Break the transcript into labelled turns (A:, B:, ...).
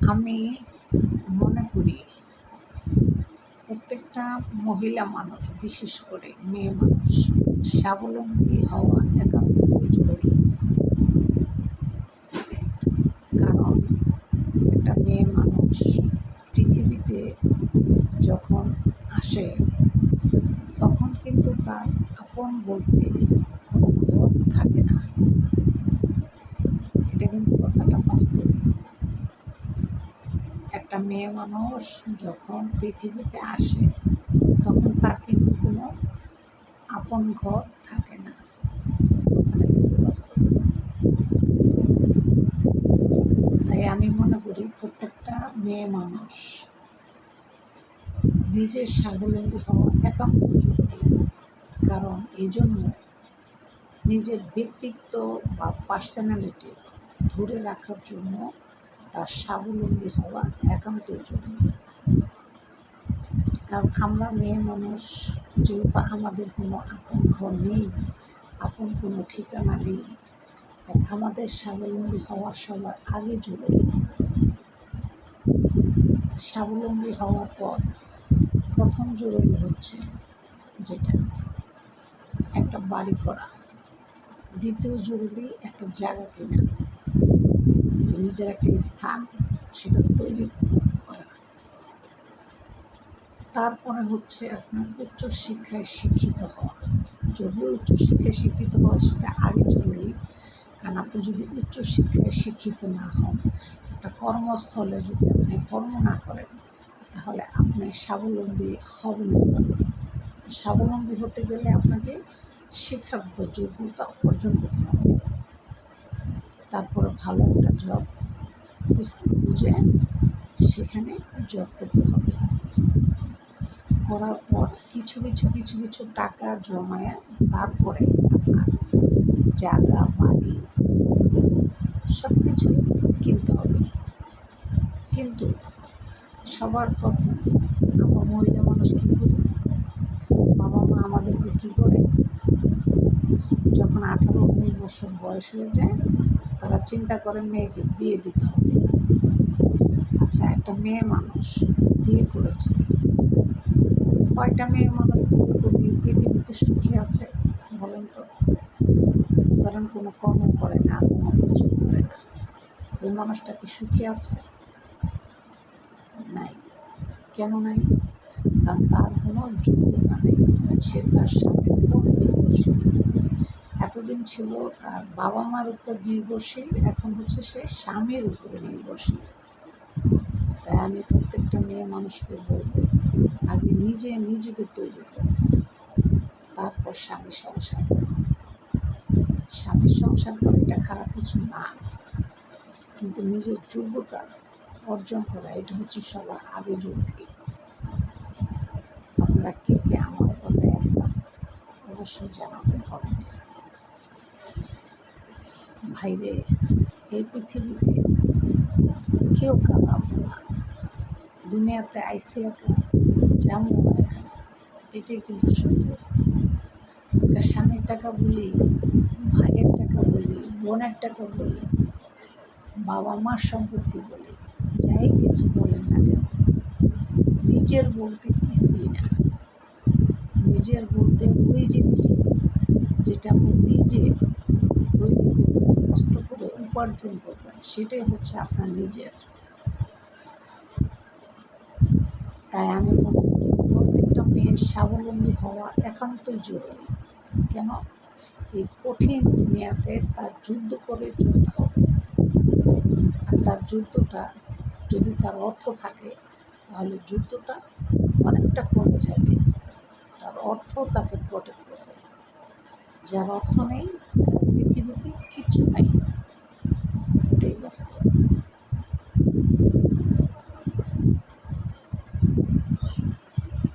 A: আমি মনে করি প্রত্যেকটা মহিলা মানুষ, বিশেষ করে মেয়ে মানুষ, স্বাবলম্বী হওয়া একান্ত জরুরি। কারণ একটা মেয়ে মানুষ পৃথিবীতে যখন আসে, তখন কিন্তু তার আপন বলতে কোনো ঘর থাকে না এটা কিন্তু কথাটা বাস্তব একটা মেয়ে মানুষ যখন পৃথিবীতে আসে, তখন তার কিন্তু কোনো আপন ঘর থাকে না। তাই আমি মনে করি প্রত্যেকটা মেয়ে মানুষ নিজের স্বাবলম্বী হওয়া একান্ত জরুরি। কারণ এই জন্য নিজের ব্যক্তিত্ব বা পার্সোনালিটি ধরে রাখার জন্য তার স্বাবলম্বী হওয়া একান্ত জরুরি কারণ আমরা মেয়ে মানুষ, যেহেতু আমাদের কোনো আপন ঘর নেই, আপন কোনো ঠিকানা নেই, তাই আমাদের স্বাবলম্বী হওয়া সবার আগে জরুরি স্বাবলম্বী হওয়ার পর প্রথম জরুরি হচ্ছে যেটা, একটা বাড়ি করা। দ্বিতীয় জরুরি একটা জায়গা কেনা। নিজের একটা স্থান সেটা তৈরি করা। তারপরে হচ্ছে আপনার উচ্চশিক্ষায় শিক্ষিত হওয়া। যদিও উচ্চশিক্ষায় শিক্ষিত হওয়া সেটা আগে জরুরি, কারণ আপনি যদি উচ্চশিক্ষায় শিক্ষিত না হন, একটা কর্মস্থলে যদি আপনি কর্ম না করেন, তাহলে আপনি স্বাবলম্বী হবেন স্বাবলম্বী হতে গেলে আপনাকে শিক্ষাগত যোগ্যতা অর্জন করতে হবে। তারপরে ভালো একটা জব বুঝে সেখানে জব করতে হবে। করার পর কিছু কিছু কিছু কিছু টাকা জমায় তারপরে আপনার জায়গা, বাড়ি সব কিছু কিনতে হবে। কিন্তু সবার প্রথম আমরা মহিলা মানুষ কী করি? বাবা মা আমাদেরকে কী করে? যখন আঠারো, উনিশ বছর বয়স হয়ে যায় তারা চিন্তা করে মেয়েকে বিয়ে দিতে হবে। আচ্ছা একটা মেয়ে মানুষ বিয়ে করেছে। কয়টা মেয়ে মানুষ বিয়ে পৃথিবীতে সুখী আছে বলেন তো? ধরেন কোনো কর্ম করে না, কোনো কিছু করে না। ওই মানুষটা কি সুখী আছে? নাই। কেন নাই? তার কোনো যোগ্যতা নেই। সে তার স্বামীর নির্ভরশীল। এতদিন ছিল তার বাবা মার উপর নির্ভরশীল, এখন হচ্ছে সে স্বামীর উপরে নির্ভরশীল। তাই আমি প্রত্যেকটা মেয়ে মানুষকে বলব, আগে নিজে নিজেকে তৈরি করো, তারপর স্বামী সংসার স্বামীর সংসার করে এটা খারাপ কিছু না, কিন্তু নিজের যোগ্যতা অর্জন করা, এটা হচ্ছে সবার আগে জরুরি। আপনারা কে কে আমার কথা একবার অবশ্যই জানাবেন হবে ভাইরে, এই পৃথিবীতে কেউ কামাবো না। দুনিয়াতে আইসে একা যেমন এটাই কিন্তু সত্য। আজকে স্বামীর টাকা বলি, ভাইয়ের টাকা বলি, বোনের টাকা বলি, বাবা মার সম্পত্তি বলি, যাই কিছু বলেন না কেন, নিজের বলতে কিছুই না। নিজের বলতে ওই জিনিস যেটা আপনি নিজে তৈরি কষ্ট করে উপার্জন করবেন, সেটাই হচ্ছে আপনার নিজের। তাই আমি মনে করি প্রত্যেকটা মেয়ের স্বাবলম্বী হওয়া একান্তই জরুরি। কেন? এই কঠিন দুনিয়াতে তার যুদ্ধ করে চলতে হবে। আর তার যুদ্ধটা যদি তার অর্থ থাকে, তাহলে যুদ্ধটা অনেকটা কমে যাবে। তার অর্থ তাকে প্রোটেক্ট করবে। যার অর্থ নেই পৃথিবীতে কিছু নাই